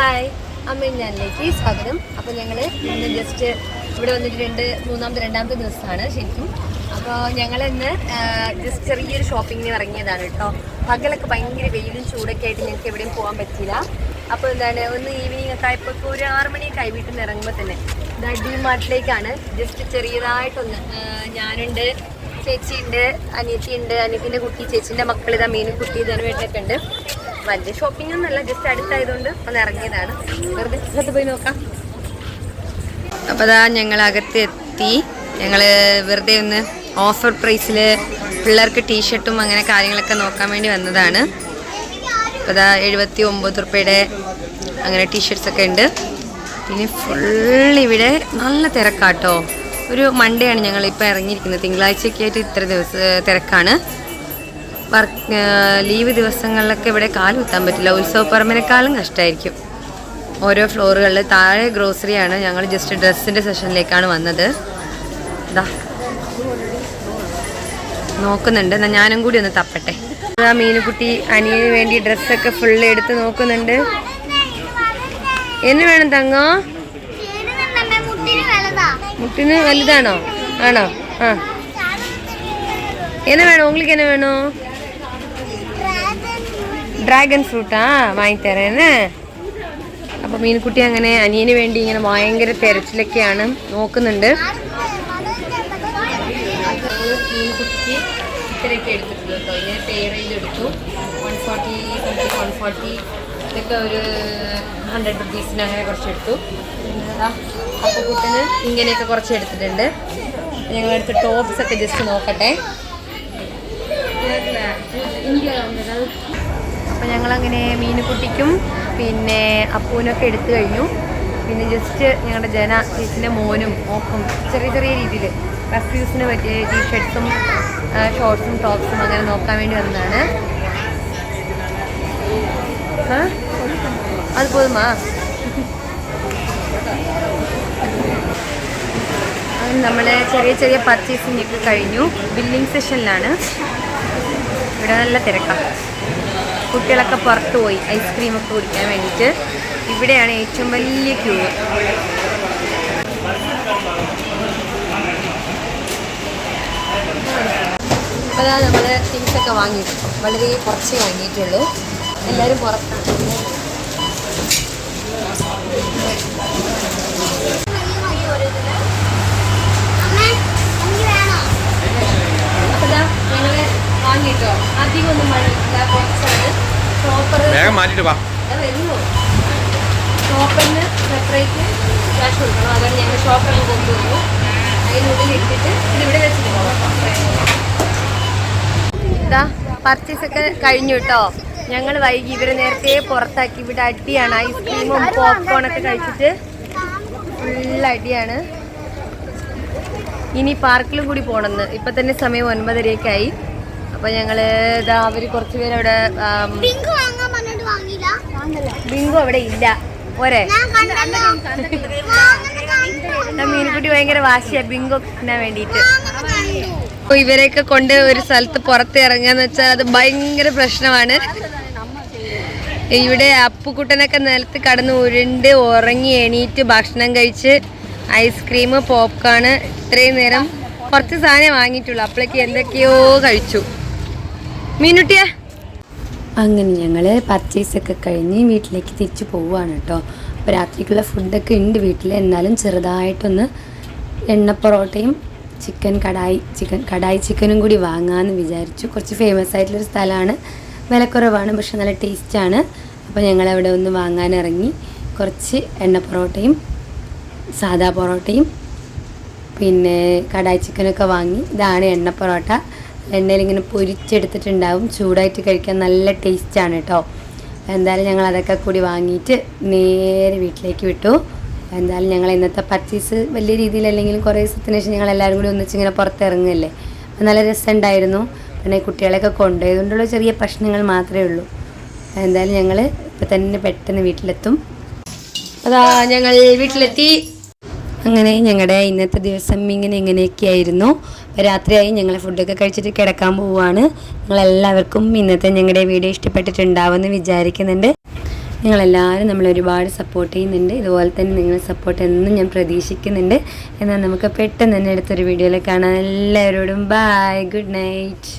Hi. അമ്മ ഞാനിലേക്ക് സ്വാഗതം. അപ്പോൾ ഞങ്ങൾ ഇന്ന് ജസ്റ്റ് ഇവിടെ വന്നിട്ട് രണ്ട് മൂന്നാമത്തെ രണ്ടാമത്തെ ദിവസമാണ് ശരിക്കും. അപ്പോൾ ഞങ്ങൾ ഇന്ന് ജസ്റ്റ് ചെറിയൊരു ഷോപ്പിങ്ങിന് ഇറങ്ങിയതാണ് കേട്ടോ. പകലൊക്കെ ഭയങ്കര വെയിലും ചൂടൊക്കെ ആയിട്ട് ഞങ്ങൾക്ക് എവിടെയും പോകാൻ പറ്റില്ല അപ്പോൾ എന്താണ് ഒന്ന് ഈവനിങ് ഒക്കെ ആയപ്പോൾ ഒരു ആറ് മണിയൊക്കെ ആയി വീട്ടിൽ നിന്ന് ഇറങ്ങുമ്പോൾ തന്നെ. ഡി മാർട്ടിലേക്കാണ് ജസ്റ്റ് ചെറിയതായിട്ടൊന്ന് ഞാനുണ്ട് ചേച്ചിയുണ്ട് അനിയത്തിയുണ്ട് അനിയത്തിന്റെ കുട്ടി ചേച്ചീന്റെ മക്കൾ ഇതാ മീനും കുട്ടി ധനുവേട്ടൊക്കെ ഉണ്ട്. വലിയ ഷോപ്പിംഗ് ഒന്നല്ല ജസ്റ്റ് അടുത്തായതുകൊണ്ട് ഒന്ന് ഇറങ്ങിയതാണ്. വെറുതെ പോയി നോക്കാം. അപ്പോൾ അതാ ഞങ്ങൾ അകത്ത് എത്തി. ഞങ്ങൾ വെറുതെ ഒന്ന് ഓഫർ പ്രൈസിൽ പിള്ളേർക്ക് ടീഷർട്ടും അങ്ങനെ കാര്യങ്ങളൊക്കെ നോക്കാൻ വേണ്ടി വന്നതാണ്. അപ്പോൾ അതാ എഴുപത്തി ഒമ്പത് റുപ്യയുടെ അങ്ങനെ ടീഷർട്സ് ഒക്കെ ഉണ്ട്. പിന്നെ ഫുൾ ഇവിടെ നല്ല തിരക്കാട്ടോ. ഒരു മൺഡേ ആണ് ഞങ്ങൾ ഇപ്പോൾ ഇറങ്ങിയിരിക്കുന്നത്. തിങ്കളാഴ്ചയൊക്കെ ആയിട്ട് ഇത്ര ദിവസം തിരക്കാണ്. വർക്ക് ലീവ് ദിവസങ്ങളിലൊക്കെ ഇവിടെ കാലുകുത്താൻ പറ്റില്ല. ഉത്സവപ്പറമ്പിനേക്കാളും കഷ്ടമായിരിക്കും ഓരോ ഫ്ലോറുകളിൽ താഴെ ഗ്രോസറിയാണ് ഞങ്ങൾ ജസ്റ്റ് ഡ്രസ്സിന്റെ സെഷനിലേക്കാണ് വന്നത്. ഇതാ നോക്കുന്നുണ്ട്. എന്നാൽ ഞാനും കൂടി ഒന്ന് തപ്പട്ടെ. ആ മീനുകുട്ടി അനിയന് വേണ്ടി ഡ്രസ്സൊക്കെ ഫുള്ള് എടുത്ത് നോക്കുന്നുണ്ട്. എന്നെ വേണം തങ്ങോ? മുട്ടിന് വലുതാണോ? ആണോ? ആ. എന്നെ വേണോ? ഉങ്ങൾക്ക് എന്നെ വേണോ? ഡ്രാഗൺ ഫ്രൂട്ടാ വാങ്ങിത്തരേന്ന് അപ്പൊ മീൻകുട്ടി അങ്ങനെ അനിയന് വേണ്ടി ഇങ്ങനെ ഭയങ്കര തെരച്ചിലൊക്കെയാണ് നോക്കുന്നുണ്ട്. ഒരു അങ്ങനെ ഇങ്ങനെയൊക്കെ കുറച്ച് എടുത്തിട്ടുണ്ട് ഞങ്ങളെടുത്ത് ടോപ്സ് ഒക്കെ ജസ്റ്റ് നോക്കട്ടെ. അപ്പോൾ ഞങ്ങൾ അങ്ങനെ മീൻ മീനുകുട്ടിക്കും പിന്നെ അപ്പൂനൊക്കെ എടുത്തു കഴിഞ്ഞു. പിന്നെ ജസ്റ്റ് ഞങ്ങളുടെ ജന ചേച്ചിന്റെ മോനും ഓക്കും ചെറിയ ചെറിയ രീതിയിൽ റെഫ്യൂസിന് പറ്റിയ ടീഷർട്ട്സും ഷോർട്ട്സും ടോപ്സും അങ്ങനെ നോക്കാൻ വേണ്ടി വന്നതാണ്? അത് പോതുമാ? നമ്മൾ ചെറിയ ചെറിയ പർച്ചേസിങ്ങൊക്കെ കഴിഞ്ഞു. ബില്ലിംഗ് സെഷനിലാണ് ഇവിടെ നല്ല തിരക്കാണ് കുട്ടികളൊക്കെ പുറത്ത് പോയി ഐസ്ക്രീം ഒക്കെ കുടിക്കാൻ വേണ്ടിയിട്ട്. ഇവിടെയാണ് ഏറ്റവും വലിയ ക്യൂ അപ്പോൾ നമ്മൾ തിങ്സൊക്കെ വാങ്ങിയിട്ടു വളരെ കുറച്ച് വാങ്ങിയിട്ടുള്ളൂ. എല്ലാവരും പുറത്താണ് അപ്പോൾ ഇതാ ഞങ്ങൾ മഴയില്ല കുറച്ചാണ് ഷോപ്പർ വേഗം മാറ്റിട്ട് വാ. വരുന്നു. ഷോപ്പറിന് സെപ്പറേറ്റ് ക്യാഷ് കൊടുക്കണം. അതാണ് ഞങ്ങൾ ഷോപ്പറിന് കൊണ്ടുവന്നു. അതിനുള്ളിൽ ഇട്ടിട്ട് ഇതിവിടെ വെച്ചിട്ട് ഇതാ പർച്ചേസ് ഒക്കെ കഴിഞ്ഞു കേട്ടോ. ഞങ്ങൾ വൈകി ഇവരെ നേരത്തെ പുറത്താക്കി. ഇവിടെ അടിയാണ്. ഐസ്ക്രീമും പോപ്കോൺ ഒക്കെ കഴിച്ചിട്ട് ഫുൾ അടിയാണ്. ഇനി പാർക്കിലും കൂടി പോകണമെന്ന് ഇപ്പൊ തന്നെ സമയം ഒൻപതരയൊക്കെ ആയി. അപ്പൊ ഞങ്ങൾ ഇതാ അവർ കുറച്ച് പേര് അവിടെ ബിങ്കു അവിടെ ഇല്ല. പോരെ. മീൻകുട്ടി ഭയങ്കര വാശിയാ ബിങ്കു കിട്ടാൻ വേണ്ടിട്ട്. അപ്പൊ ഇവരെയൊക്കെ കൊണ്ട് ഒരു സ്ഥലത്ത് പുറത്ത് ഇറങ്ങാന്ന് വെച്ചാൽ അത് ഭയങ്കര പ്രശ്നമാണ്. ഇവിടെ അപ്പുക്കുട്ടനൊക്കെ നിലത്ത് കടന്ന് ഉരുണ്ട് ഉറങ്ങി എണീറ്റ് ഭക്ഷണം കഴിച്ച് ഐസ്ക്രീം പോപ്കോണ് ഇത്രയും നേരം കുറച്ച് സാധനം വാങ്ങിയിട്ടുള്ളൂ. അപ്പോഴേക്ക് എന്തൊക്കെയോ കഴിച്ചു. മീനുട്ടിയാ. അങ്ങനെ ഞങ്ങൾ പർച്ചേസൊക്കെ കഴിഞ്ഞ് വീട്ടിലേക്ക് തിരിച്ചു പോവുകയാണ് കേട്ടോ അപ്പോൾ രാത്രിക്കുള്ള ഫുഡൊക്കെ ഉണ്ട് വീട്ടിൽ എന്നാലും ചെറുതായിട്ടൊന്ന് എണ്ണ പൊറോട്ടയും ചിക്കൻ കടായി ചിക്കൻ കടായി ചിക്കനും കൂടി വാങ്ങാമെന്ന് വിചാരിച്ചു. കുറച്ച് ഫേമസ് ആയിട്ടുള്ളൊരു സ്ഥലമാണ്. വിലക്കുറവാണ് പക്ഷെ നല്ല ടേസ്റ്റാണ് അപ്പോൾ ഞങ്ങൾ അവിടെ ഒന്ന് വാങ്ങാനിറങ്ങി കുറച്ച് എണ്ണ പൊറോട്ടയും സാദാ പൊറോട്ടയും പിന്നെ കടായി ചിക്കനൊക്കെ വാങ്ങി. ഇതാണ് എണ്ണ പൊറോട്ട. എണ്ണയിൽ ഇങ്ങനെ പൊരിച്ചെടുത്തിട്ടുണ്ടാവും. ചൂടായിട്ട് കഴിക്കാൻ നല്ല ടേസ്റ്റാണ് കേട്ടോ എന്തായാലും ഞങ്ങൾ അതൊക്കെ കൂടി വാങ്ങിയിട്ട് നേരെ വീട്ടിലേക്ക് വിട്ടു. എന്തായാലും ഞങ്ങൾ ഇന്നത്തെ പർച്ചേസ് വലിയ രീതിയിൽ രീതിയിലല്ലെങ്കിലും കുറേ ദിവസത്തിന് ശേഷം ഞങ്ങൾ എല്ലാവരും കൂടി ഒന്നിച്ച് ഇങ്ങനെ പുറത്തിറങ്ങുകയല്ലേ? അപ്പോൾ നല്ല രസമുണ്ടായിരുന്നു. പിന്നെ കുട്ടികളെയൊക്കെ കൊണ്ടുപോയതുകൊണ്ടുള്ള ചെറിയ പ്രശ്നങ്ങൾ മാത്രമേ ഉള്ളൂ. എന്തായാലും ഞങ്ങൾ ഇപ്പം തന്നെ പെട്ടെന്ന് വീട്ടിലെത്തും. അതാ ഞങ്ങൾ വീട്ടിലെത്തി. അങ്ങനെ ഞങ്ങളുടെ ഇന്നത്തെ ദിവസം ഇങ്ങനെ എങ്ങനെയൊക്കെയായിരുന്നു രാത്രിയായി ഞങ്ങൾ ഫുഡൊക്കെ കഴിച്ചിട്ട് കിടക്കാൻ പോവുകയാണ് നിങ്ങളെല്ലാവർക്കും ഇന്നത്തെ ഞങ്ങളുടെ വീഡിയോ ഇഷ്ടപ്പെട്ടിട്ടുണ്ടാവുമെന്ന് വിചാരിക്കുന്നുണ്ട്. നിങ്ങളെല്ലാവരും നമ്മൾ ഒരുപാട് സപ്പോർട്ട് ചെയ്യുന്നുണ്ട്. ഇതുപോലെ തന്നെ നിങ്ങളുടെ സപ്പോർട്ട് എന്നും ഞാൻ പ്രതീക്ഷിക്കുന്നുണ്ട്. എന്നാൽ നമുക്ക് പെട്ടെന്ന് തന്നെ അടുത്തൊരു വീഡിയോയിൽ കാണാം. എല്ലാവരോടും ബൈ ഗുഡ് നൈറ്റ്